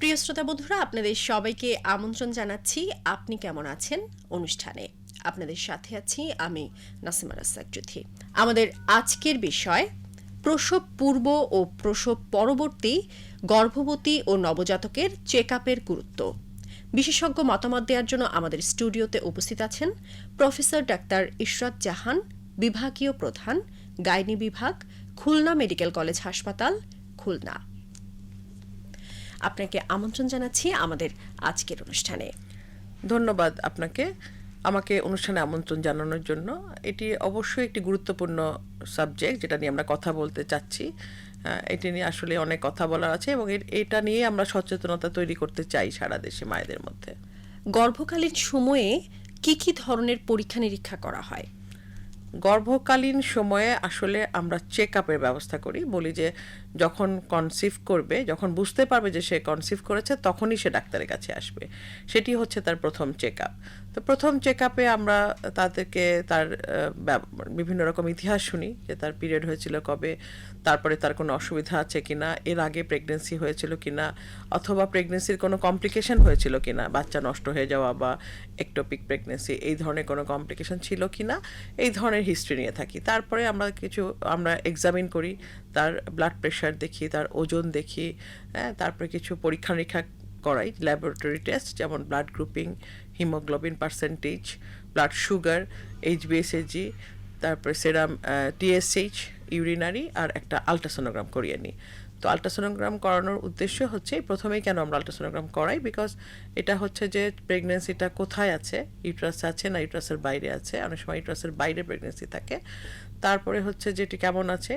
প্রিয় শ্রোতা বন্ধুরা, আপনাদের সবাইকে আমন্ত্রণ জানাচ্ছি। আপনি কেমন আছেন? অনুষ্ঠানে আপনাদের সাথে আছি আমি নাসিমা রাস্তাক জ্যোতি আমাদের আজকের বিষয়, প্রসব পূর্ব ও প্রসব পরবর্তী গর্ভবতী ও নবজাতকের চেক আপের গুরুত্ব। বিশেষজ্ঞ মতামত দেওয়ার জন্য আমাদের স্টুডিওতে উপস্থিত আছেন প্রফেসর ডাক্তার ইশরাত জাহান, বিভাগীয় প্রধান, গাইনি বিভাগ, খুলনা মেডিকেল কলেজ হাসপাতাল, খুলনা। আপনাকে আমন্ত্রণ জানাচ্ছি আমাদের আজকের অনুষ্ঠানে। ধন্যবাদ আপনাকে আমাকে অনুষ্ঠানে আমন্ত্রণ জানানোর জন্য। এটি অবশ্যই একটি গুরুত্বপূর্ণ সাবজেক্ট যেটা নিয়ে আমরা কথা বলতে চাচ্ছি। এটি নিয়ে আসলে অনেক কথা বলার আছে এবং এটা নিয়ে আমরা সচেতনতা তৈরি করতে চাই সারা দেশে মায়েদের মধ্যে। গর্ভকালীন সময়ে কি কি ধরনের পরীক্ষা নিরীক্ষা করা হয়? গর্ভকালীন সময়ে আসলে আমরা চেক আপের ব্যবস্থা করি। বলি যে যখন কনসিভ করবে, যখন বুঝতে পারবে যে সে কনসিভ করেছে, তখনই সে ডাক্তারের কাছে আসবে। সেটি হচ্ছে তার প্রথম চেক আপ তো প্রথম চেক আপে আমরা তাদেরকে তার বিভিন্ন রকম ইতিহাস শুনি যে তার পিরিয়ড হয়েছিল কবে, তারপরে তার কোনো অসুবিধা আছে কি না এর আগে প্রেগনেন্সি হয়েছিল কিনা, অথবা প্রেগনেন্সির কোনো কমপ্লিকেশন হয়েছিল কি না বাচ্চা নষ্ট হয়ে যাওয়া বা একটোপিক প্রেগনেন্সি এই ধরনের কোনো কমপ্লিকেশন ছিল কি না এই ধরনের হিস্ট্রি নিয়ে থাকি। তারপরে আমরা কিছু, আমরা এক্সামিন করি, তার ব্লাড প্রেশার দেখি, তার ওজন দেখি হ্যাঁ তারপরে কিছু পরীক্ষা নিরীক্ষা করাই ল্যাবরেটরি টেস্ট যেমন blood grouping haemoglobin percentage blood sugar এইচবিএসএজি তারপরে সেরাম টিএসএইচ ইউরিনারি আর একটা আলট্রাসোনোগ্রাম করিয়ে নিই। তো আলট্রাসোনোগ্রাম করানোর উদ্দেশ্য হচ্ছে প্রথমেই কেন আমরা আলট্রাসোনোগ্রাম করাই? বিকজ এটা হচ্ছে যে প্রেগনেন্সিটা কোথায় আছে? ইউট্রাস আছে না ইউট্রাসের বাইরে আছে? অনেক সময় ইউট্রাসের বাইরে প্রেগনেন্সি থাকে। তারপরে হচ্ছে যেটি কেমন আছে?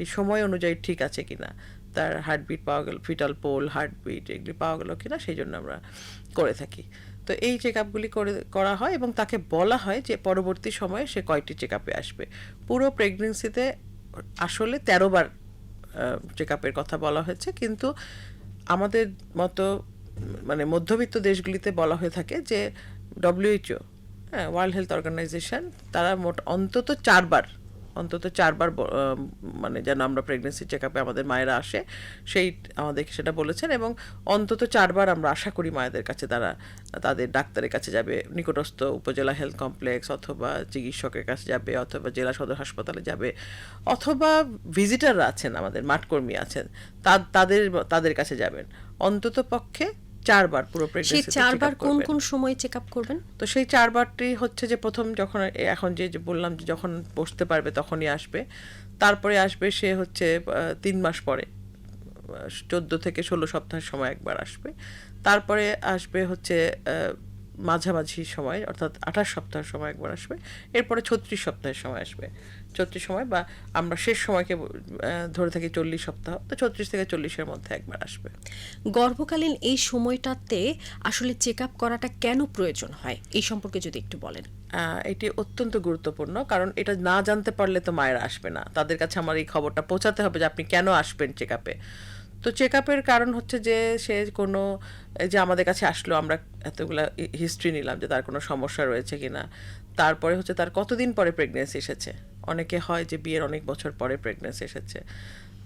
এই সময় অনুযায়ী ঠিক আছে কিনা? তার হার্টবিট পাওয়া গেল ফিটাল পোল হার্টবিট এগুলি পাওয়া গেল কি না সেই জন্য আমরা করে থাকি। তো এই চেক আপগুলি করে, করা হয় এবং তাকে বলা হয় যে পরবর্তী সময়ে সে কয়টি চেক আপে আসবে। পুরো প্রেগনেন্সিতে আসলে তেরো বার চেক আপের কথা বলা হয়েছে। কিন্তু আমাদের মতো মানে মধ্যবিত্ত দেশগুলিতে বলা হয়ে থাকে যে ডব্লিউএইচও হ্যাঁ ওয়ার্ল্ড হেলথ অর্গানাইজেশন তারা মোট অন্তত চারবার অন্তত চারবার মানে যেন আমরা প্রেগনেন্সি চেক আপে আমাদের মায়েরা আসে, সেই আমাদেরকে সেটা বলেছেন এবং অন্তত চারবার আমরা আশা করি মায়েদের কাছে তারা, তাদের ডাক্তারের কাছে যাবে, নিকটস্থ উপজেলা হেলথ কমপ্লেক্স অথবা চিকিৎসকের কাছে যাবে অথবা জেলা সদর হাসপাতালে যাবে, অথবা ভিজিটাররা আছেন, আমাদের মাঠকর্মী আছেন তাদের তাদের কাছে যাবেন। অন্তত পক্ষে চারবার পুরো সেই চারবার কোন কোন সময় চেক আপ করবেন? তো সেই চারবারটি হচ্ছে যে প্রথম যখন এখন যে বললাম যে যখন বসতে পারবে তখনই আসবে। তারপরে আসবে সে হচ্ছে তিন মাস পরে। চোদ্দ থেকে ষোলো সপ্তাহের সময় একবার আসবে। তারপরে আসবে হচ্ছে মাঝামাঝি সময় অর্থাৎ আঠাশ সপ্তাহের সময় একবার আসবে। এরপরে ছত্রিশ সপ্তাহের সময় আসবে। ছত্রিশ সময় বা আমরা শেষ সময়কে ধরে থাকি চল্লিশ সপ্তাহ তো ছত্রিশ থেকে চল্লিশের মধ্যে একবার আসবে। গর্ভকালীন এই সময়টাতে আসলে চেক আপ করাটা কেন প্রয়োজন হয়? এই সম্পর্কে যদি একটু বলেন। এটি অত্যন্ত গুরুত্বপূর্ণ কারণ এটা না জানতে পারলে তো মায়েরা আসবে না। তাদের কাছে আমার এই খবরটা পৌঁছাতে হবে যে আপনি কেন আসবেন চেক আপে তো চেক আপের কারণ হচ্ছে যে সে কোনো যে আমাদের কাছে আসলো আমরা এতগুলা হিস্ট্রি নিলাম যে তার কোনো সমস্যা রয়েছে কিনা। তারপরে হচ্ছে তার কতদিন পরে প্রেগনেন্সি এসেছে। অনেকে হয় যে বিয়ের অনেক বছর পরে প্রেগনেন্সি এসেছে।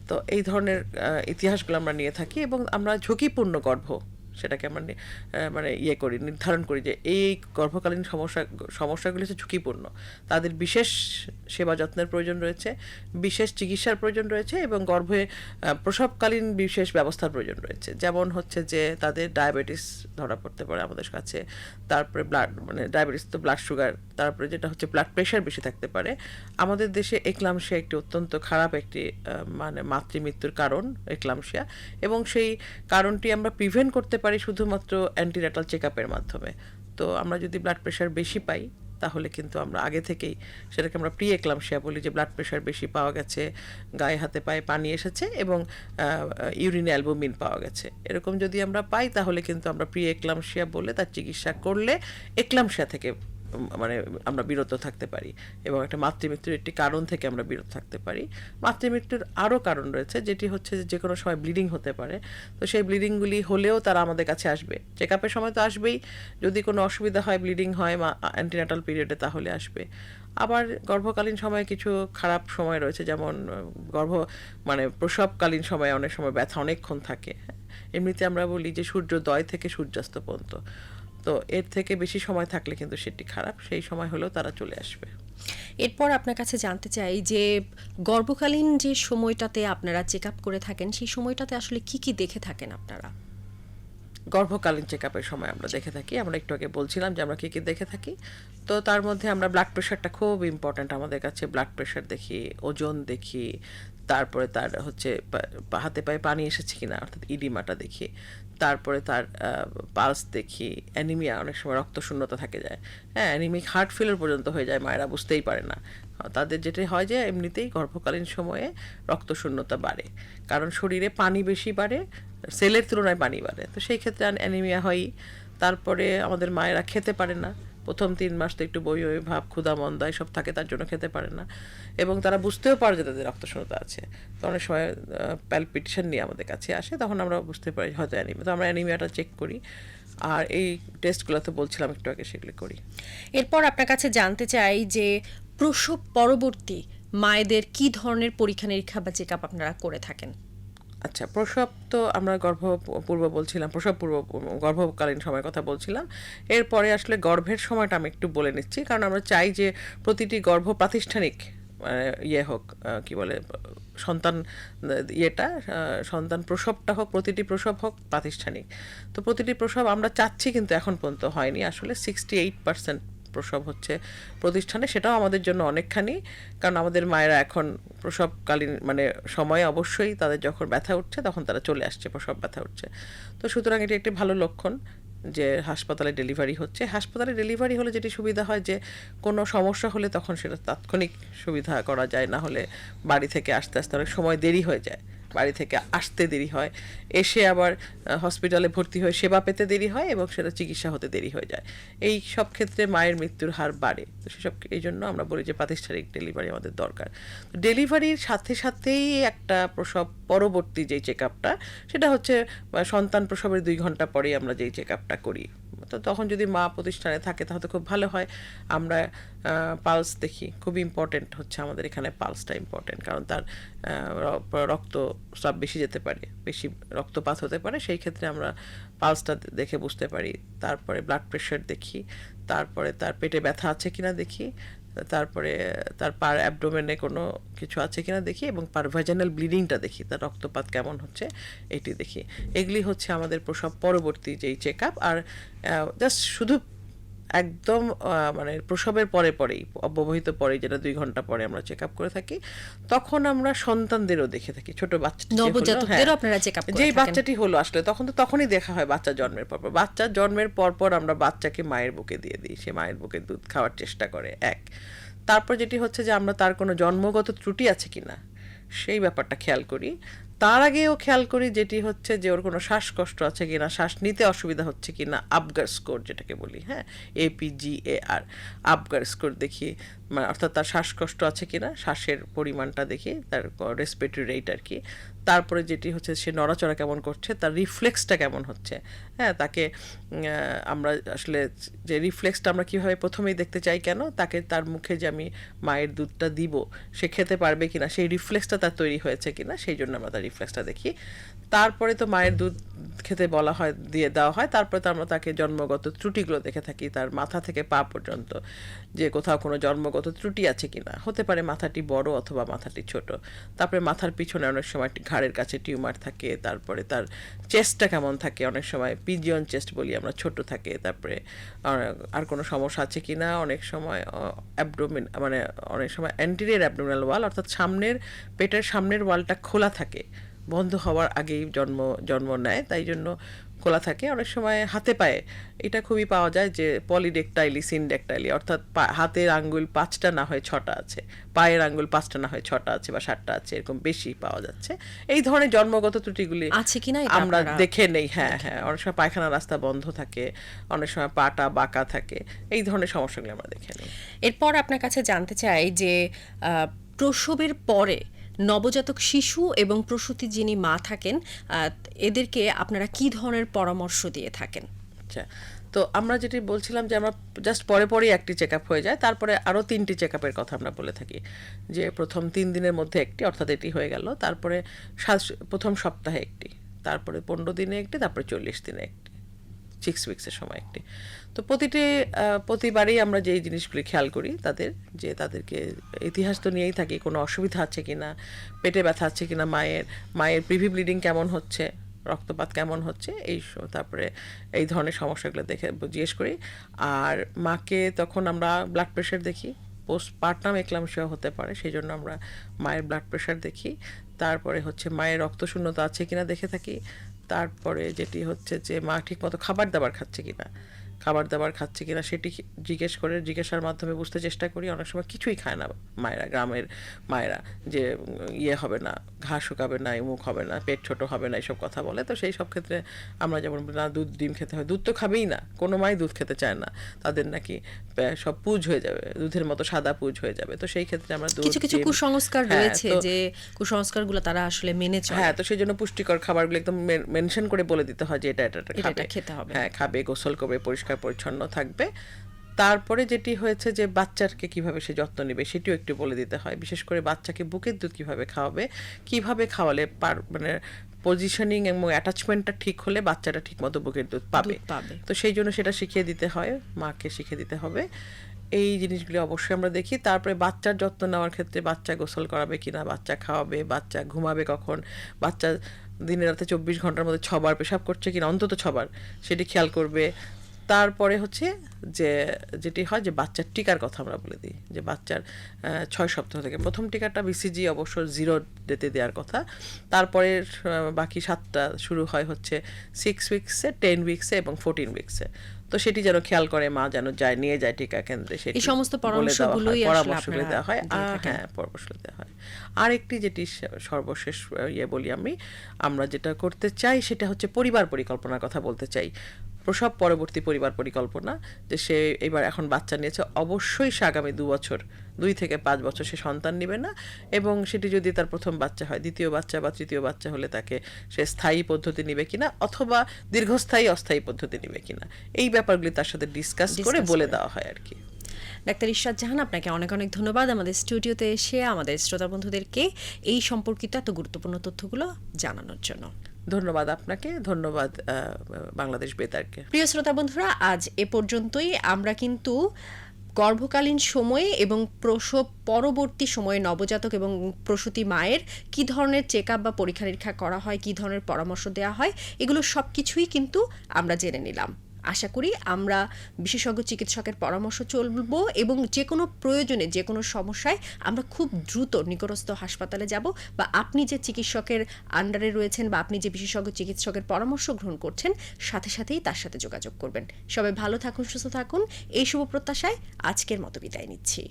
তো এই ধরনের ইতিহাসগুলো আমরা নিয়ে থাকি এবং আমরা ঝুঁকিপূর্ণ গর্ভ সেটাকে আমরা মানে ইয়ে করি, নির্ধারণ করি যে এই গর্ভকালীন সমস্যা, সমস্যাগুলি হচ্ছে ঝুঁকিপূর্ণ। তাদের বিশেষ সেবা যত্নের প্রয়োজন রয়েছে, বিশেষ চিকিৎসার প্রয়োজন রয়েছে এবং গর্ভে প্রসবকালীন বিশেষ ব্যবস্থার প্রয়োজন রয়েছে। যেমন হচ্ছে যে তাদের ডায়াবেটিস ধরা পড়তে পারে আমাদের কাছে, তারপরে ব্লাড মানে ডায়াবেটিস তো ব্লাড সুগার, তারপরে যেটা হচ্ছে ব্লাড প্রেশার বেশি থাকতে পারে। আমাদের দেশে একলামশিয়া একটি অত্যন্ত খারাপ একটি মানে মাতৃমৃত্যুর কারণ, একলামশিয়া, এবং সেই কারণটি আমরা প্রিভেন্ট করতে পারি শুধুমাত্র অ্যান্টিনাটাল চেক আপের মাধ্যমে। তো আমরা যদি ব্লাড প্রেশার বেশি পাই, তাহলে কিন্তু আমরা আগে থেকেই সেটাকে আমরা প্রি একলামশিয়া বলি যে ব্লাড প্রেশার বেশি পাওয়া গেছে, গায়ে হাতে পায়ে পানি এসেছে এবং ইউরিন অ্যালবুমিন পাওয়া গেছে। এরকম যদি আমরা পাই, তাহলে কিন্তু আমরা প্রি এক্লামশিয়া বলে তার চিকিৎসা করলে একলামশিয়া থেকে মানে আমরা বিরত থাকতে পারি এবং একটা মাতৃমৃত্যুর একটি কারণ থেকে আমরা বিরত থাকতে পারি। মাতৃমৃত্যুর আরও কারণ রয়েছে, যেটি হচ্ছে যে কোনো সময় ব্লিডিং হতে পারে। তো সেই ব্লিডিংগুলি হলেও তারা আমাদের কাছে আসবে। চেক আপের সময় তো আসবেই, যদি কোনো অসুবিধা হয় ব্লিডিং হয় মা অ্যান্টিনাটাল পিরিয়ডে তাহলে আসবে। আবার গর্ভকালীন সময়ে কিছু খারাপ সময় রয়েছে, যেমন, গর্ভ মানে প্রসবকালীন সময়ে অনেক সময় ব্যথা অনেকক্ষণ থাকে। হ্যাঁ। এমনিতে আমরা বলি যে সূর্যোদয় থেকে সূর্যাস্ত পর্যন্ত। তো এর থেকে বেশি সময় থাকলে কিন্তু সেটি খারাপ, সেই সময় হলেও তারা চলে আসবে। এরপর আপনার কাছে জানতে চাই যে, গর্ভকালীন যে সময়টাতে আপনারা চেক আপ করে থাকেন, সেই সময়টাতে আসলে কি কি দেখে থাকেন আপনারা? গর্ভকালীন চেক আপের সময় আমরা দেখে থাকি। আমরা একটু আগে বলছিলাম যে আমরা কী কী দেখে থাকি। তো তার মধ্যে আমরা ব্লাড প্রেশারটা খুব ইম্পর্ট্যান্ট আমাদের কাছে ব্লাড প্রেশার দেখি, ওজন দেখি, তারপরে তার হচ্ছে হাতে পায়ে পানি এসেছে কিনা, অর্থাৎ ইডিমাটা দেখি, তারপরে তার পালস দেখি অ্যানিমিয়া অনেক সময় রক্ত শূন্যতা থাকে যায়। হ্যাঁ অ্যানিমিক হার্ট ফেলার পর্যন্ত হয়ে যায়, মায়েরা বুঝতেই পারে না। তাদের যেটা হয় যে এমনিতেই গর্ভকালীন সময়ে রক্ত শূন্যতা বাড়ে। কারণ শরীরে পানি বেশি বাড়ে সেলের তুলনায় পানি বাড়ে। তো সেই ক্ষেত্রে অ্যানিমিয়া হয়ই তারপরে আমাদের মায়েরা খেতে পারে না। প্রথম তিন মাস তো একটু বই বই ভাব, ক্ষুধা, মন্দা এসব থাকে, তার জন্য খেতে পারে না। এবং তারা বুঝতেও পারে যে তাদের রক্তশূন্যতা আছে। তো অনেক সময় প্যালপিটেশন নিয়ে আমাদের কাছে আসে, তখন আমরা বুঝতে পারি হয়তো অ্যানিমিয়া তো আমরা অ্যানিমিয়াটা চেক করি। আর এই টেস্টগুলো তো বলছিলাম একটু আগে সেগুলো করি। এরপর আপনার কাছে জানতে চাই যে, প্রসব পরবর্তী মায়েদের কি ধরনের পরীক্ষা নিরীক্ষা বা চেক আপ আপনারা করে থাকেন? আচ্ছা প্রসব তো আমরা গর্ভ পূর্ব বলছিলাম, প্রসব পূর্ব, গর্ভকালীন সময়ের কথা বলছিলাম। এরপরে আসলে গর্ভের সময়টা আমি একটু বলে নিচ্ছি, কারণ আমরা চাই যে প্রতিটি গর্ভ প্রাতিষ্ঠানিক ইয়ে হোক কি বলে, সন্তান, ইয়েটা সন্তান প্রসবটা হোক, প্রতিটি প্রসব হোক প্রাতিষ্ঠানিক। তো প্রতিটি প্রসব আমরা চাচ্ছি কিন্তু এখন পর্যন্ত হয়নি, আসলে সিক্সটি এইট পার্সেন্ট প্রসব হচ্ছে প্রতিষ্ঠানে, সেটাও আমাদের জন্য অনেকখানি। কারণ আমাদের মায়েরা এখন প্রসবকালীন মানে সময়ে অবশ্যই তাদের যখন ব্যথা উঠছে, তখন তারা চলে আসছে, প্রসব ব্যথা উঠছে। তো সুতরাং এটি একটি ভালো লক্ষণ যে হাসপাতালে ডেলিভারি হচ্ছে। হাসপাতালে ডেলিভারি হলে যেটি সুবিধা হয় যে কোনো সমস্যা হলে তখন সেটা তাৎক্ষণিক সুবিধা করা যায়, না হলে বাড়ি থেকে আসতে আসতে অনেক সময় দেরি হয়ে যায়। বাড়ি থেকে আসতে দেরি হয়। এসে আবার হসপিটালে ভর্তি হয়ে সেবা পেতে দেরি হয় এবং সেটা চিকিৎসা হতে দেরি হয়ে যায়। এই সব ক্ষেত্রে মায়ের মৃত্যুর হার বাড়ে। তো সেসব, এই জন্য আমরা বলি যে প্রাতিষ্ঠানিক ডেলিভারি আমাদের দরকার। তো ডেলিভারির সাথে সাথেই একটা প্রসব পরবর্তী যেই চেক আপটা সেটা হচ্ছে সন্তান প্রসবের দুই ঘণ্টা পরেই আমরা যেই চেক আপটা করি। তো তখন যদি মা প্রতিষ্ঠানে থাকে, তাহলে খুব ভালো হয়। আমরা পালস দেখি, খুব ইম্পর্টেন্ট হচ্ছে আমাদের এখানে পালসটা ইম্পর্টেন্ট কারণ তার রক্ত সব বেশি যেতে পারে, বেশি রক্তপাত হতে পারে, সেই ক্ষেত্রে আমরা পালসটা দেখে বুঝতে পারি। তারপরে ব্লাড প্রেশার দেখি, তারপরে তার পেটে ব্যথা আছে কিনা দেখি তারপরে তার পার অ্যাবডোমেনে কোনো কিছু আছে কিনা দেখি এবং পার ভেজানাল ব্লিডিংটা দেখি, তার রক্তপাত কেমন হচ্ছে এটি দেখি। এগুলি হচ্ছে আমাদের প্রসব পরবর্তী যেই চেক আপ আর জাস্ট শুধু একদম মানে প্রসবের পরে পরেই অব্যবহিত পরে যেটা দুই ঘণ্টা পরে আমরা চেক আপ করে থাকি তখন আমরা সন্তানদেরও দেখে থাকি ছোট বাচ্চা করে যেই বাচ্চাটি হলো আসলে তখন তো তখনই দেখা হয় বাচ্চা জন্মের পর পর। বাচ্চা জন্মের পর পর আমরা বাচ্চাকে মায়ের বুকে দিয়ে দিই সে মায়ের বুকে দুধ খাওয়ার চেষ্টা করে এক। তারপর যেটি হচ্ছে যে আমরা তার কোনো জন্মগত ত্রুটি আছে কিনা সেই ব্যাপারটা খেয়াল করি। তার আগেও খেয়াল করি যেটি হচ্ছে যে ওর কোনো শ্বাসকষ্ট আছে কিনা, শ্বাস নিতে অসুবিধা হচ্ছে কিনা, আবগার স্কোর যেটাকে বলি হ্যাঁ? এপিজিএ এ আর আবগার স্কোর দেখি। মানে অর্থাৎ তার শ্বাসকষ্ট আছে কিনা, শ্বাসের পরিমাণটা দেখি, তার রেসপিরেটরি রেট আর কি। তারপরে যেটি হচ্ছে, সে নড়াচড়া কেমন করছে, তার রিফ্লেক্সটা কেমন হচ্ছে। হ্যাঁ তাকে আমরা আসলে যে রিফ্লেক্সটা আমরা কীভাবে প্রথমেই দেখতে চাই কেন, তাকে তার মুখে যে আমি মায়ের দুধটা দিব, সে খেতে পারবে কিনা, সেই রিফ্লেক্সটা তার তৈরি হয়েছে কিনা, সেই জন্য আমরা তার রিফ্লেক্সটা দেখি। তারপরে তো মায়ের দুধ খেতে বলা হয়, দিয়ে দেওয়া হয়। তারপরে তো আমরা তাকে জন্মগত ত্রুটিগুলো দেখে থাকি, তার মাথা থেকে পা পর্যন্ত। যে কোথাও কোনো জন্মগত ত্রুটি আছে কিনা? হতে পারে মাথাটি বড় অথবা মাথাটি ছোট। তারপরে মাথার পিছনে অনেক সময় ঘাড়ের কাছে টিউমার থাকে, তারপরে তার চেস্টটা কেমন থাকে? অনেক সময় পিজিয়ন চেস্ট বলি আমরা, ছোট থাকে। তারপরে আর- কোনো সমস্যা আছে কিনা? অনেক সময় অ্যাবডোমিন মানে অনেক সময় অ্যান্টিরিয়ার অ্যাবডোমিনাল ওয়াল অর্থাৎ সামনের, পেটের সামনের ওয়ালটা খোলা থাকে। বন্ধ হওয়ার আগেই জন্ম জন্ম নেয়। তাই জন্য খোলা থাকে অনেক সময় হাতে পায়ে। এটা খুবই পাওয়া যায় যে পলিডেকটাইলি সিনডেকটাইলি অর্থাৎ হাতের আঙ্গুল পাঁচটা না হয় ছটা আছে পায়ের আঙ্গুল পাঁচটা না হয় ছটা আছে বা সাতটা আছে এরকম বেশি পাওয়া যাচ্ছে। এই ধরনের জন্মগত ত্রুটিগুলি আছে কিনা আমরা দেখে নেই হ্যাঁ হ্যাঁ অনেক সময় পায়খানা রাস্তা বন্ধ থাকে অনেক সময় পাটা বাঁকা থাকে এই ধরনের সমস্যাগুলি আমরা দেখে নিই। এরপর আপনার কাছে জানতে চাই যে আহ, প্রসবের পরে নবজাতক শিশু এবং প্রসূতি যিনি মা থাকেন এদেরকে আপনারা কি ধরনের পরামর্শ দিয়ে থাকেন? আচ্ছা তো আমরা যেটি বলছিলাম যে আমরা জাস্ট পরে পরেই একটি চেক হয়ে যায়, তারপরে আরও তিনটি চেক আপের কথা আমরা বলে থাকি। যে প্রথম তিন দিনের মধ্যে একটি, অর্থাৎ এটি হয়ে গেল, তারপরে প্রথম সপ্তাহে একটি, তারপরে পনেরো দিনে একটি, তারপরে চল্লিশ দিনে একটি। সিক্স উইক্সের সময় একটি। তো প্রতিটি প্রতিবারেই আমরা যেই জিনিসগুলি খেয়াল করি, তাদের, যে তাদেরকে ইতিহাস তো নিয়েই থাকি, কোনো অসুবিধা আছে কি না পেটে ব্যথা আছে কি না মায়ের মায়ের প্রিভি ব্লিডিং কেমন হচ্ছে, রক্তপাত কেমন হচ্ছে, এই তারপরে এই ধরনের সমস্যাগুলো দেখে জিজ্ঞেস করি। আর মাকে তখন আমরা ব্লাড প্রেশার দেখি পোস্টপার্টাম এক্লামশিয়া হতে পারে সেই জন্য আমরা মায়ের ব্লাড প্রেশার দেখি। তারপরে হচ্ছে মায়ের রক্তশূন্যতা আছে কিনা দেখে থাকি তারপরে যেটি হচ্ছে যে মা ঠিকমতো খাবার দাবার খাচ্ছে কিনা। খাবার দাবার খাচ্ছে কিনা সেটি জিজ্ঞেস করে জিজ্ঞাসার মাধ্যমে বুঝতে চেষ্টা করি। অনেক সময় কিছুই খায় না মায়েরা গ্রামের মায়েরা যে ইয়ে হবে না ঘাস শুকাবে না মুখ হবে না পেট ছোট হবে না এইসব কথা বলে। তো সেই সব ক্ষেত্রে আমরা যেমন না দুধ ডিম খেতে হয়। দুধ তো খাবেই না কোনো মাই দুধ খেতে চায় না। তাদের নাকি সব পুজ হয়ে যাবে দুধের মতো সাদা পুজ হয়ে যাবে। তো সেই ক্ষেত্রে আমরা দুধ কিছু কিছু কুসংস্কার হ্যাঁ, রয়েছে যে কুসংস্কারগুলো তারা আসলে মেনে চলে। হ্যাঁ তো সেই জন্য পুষ্টিকর খাবারগুলো একদম মেনশন করে বলে দিতে হয় যে এটা খাবে এটা খেতে হবে। হ্যাঁ খাবে গোসল করবে পরিষ্কার পরিচ্ছন্ন থাকবে। তারপরে যেটি হয়েছে যে বাচ্চাকে কীভাবে সে যত্ন নেবে সেটিও একটু বলে দিতে হয়। বিশেষ করে বাচ্চাকে বুকের দুধ কীভাবে খাওয়াবে কীভাবে খাওয়ালে পার মানে পজিশনিং এবং অ্যাটাচমেন্টটা ঠিক হলে বাচ্চাটা ঠিকমতো বুকের দুধ পাবে। দুধ পাবে। তো সেই জন্য সেটা শিখিয়ে দিতে হয় মাকে শিখিয়ে দিতে হবে। এই জিনিসগুলি অবশ্যই আমরা দেখি। তারপরে বাচ্চার যত্ন নেওয়ার ক্ষেত্রে বাচ্চা গোসল করাবে কিনা বাচ্চা খাওয়াবে বাচ্চা ঘুমাবে কখন বাচ্চা দিনে রাতে চব্বিশ ঘণ্টার মধ্যে ছবার পেশাব করছে কিনা অন্তত ছবার সেটি খেয়াল করবে। তারপরে হচ্ছে যে যেটি হয় যে বাচ্চার টিকার কথা আমরা বলে দিই যে বাচ্চার ছয় সপ্তাহ থেকে। প্রথম টিকাটা বিসিজি অবশ্য জিরো ডেতে দেওয়ার কথা। তারপরে বাকি সাতটা শুরু হয় হচ্ছে সিক্স উইক্সে টেন উইক্সে এবং ফোরটিন উইক্সে তো সেটি যেন খেয়াল করে মা যেন যায় নিয়ে যায় টিকা কেন্দ্রে সেটি এই সমস্ত হয়, পরামর্শগুলোই পরামর্শগুলো দেওয়া হয়। আর হ্যাঁ পরামর্শ দেওয়া হয়। আর একটি যেটি সর্বশেষ ইয়ে বলি আমি আমরা যেটা করতে চাই সেটা হচ্ছে পরিবার পরিকল্পনার কথা বলতে চাই। প্রসব পরবর্তী পরিবার পরিকল্পনা যে সে এবার এখন বাচ্চা নিয়েছে অবশ্যই সে আগামী দু বছর দুই থেকে পাঁচ বছর সে সন্তান নেবে না এবং সেটি যদি তার প্রথম বাচ্চা হয় দ্বিতীয় বাচ্চা বা তৃতীয় বাচ্চা হলে তাকে সে স্থায়ী পদ্ধতি নেবে কিনা অথবা দীর্ঘস্থায়ী অস্থায়ী পদ্ধতি নেবে কিনা এই ব্যাপারগুলি তার সাথে ডিসকাস করে বলে দেওয়া হয় আর কি। ডাক্তার ঈশ্বর জাহান আপনাকে অনেক অনেক ধন্যবাদ আমাদের স্টুডিওতে এসে আমাদের শ্রোতা বন্ধুদেরকে এই সম্পর্কিত এত গুরুত্বপূর্ণ তথ্যগুলো জানানোর জন্য। ধন্যবাদ আপনাকে, ধন্যবাদ বাংলাদেশ বেতারকে। প্রিয় শ্রোতা বন্ধুরা, আজ এ পর্যন্তই। আমরা কিন্তু গর্ভকালীন সময়ে এবং প্রসব পরবর্তী সময়ে নবজাতক এবং প্রসূতি মায়ের কি ধরনের চেক বা পরীক্ষা নিরীক্ষা করা হয়, কি ধরনের পরামর্শ দেওয়া হয়, এগুলো সব কিছুই কিন্তু আমরা জেনে নিলাম। আশা করি আমরা বিশেষজ্ঞ চিকিৎসকের পরামর্শ চলব এবং যে কোনো প্রয়োজনে যে কোনো সমস্যায় আমরা খুব দ্রুত নিকটস্থ হাসপাতালে যাব বা আপনি যে চিকিৎসকের আন্ডারে রয়েছেন বা আপনি যে বিশেষজ্ঞ চিকিৎসকের পরামর্শ গ্রহণ করছেন, সাথে সাথেই তার সাথে যোগাযোগ করবেন। সবাই ভালো থাকুন, সুস্থ থাকুন। এই শুভ প্রত্যাশায় আজকের মতো বিদায় নিচ্ছি।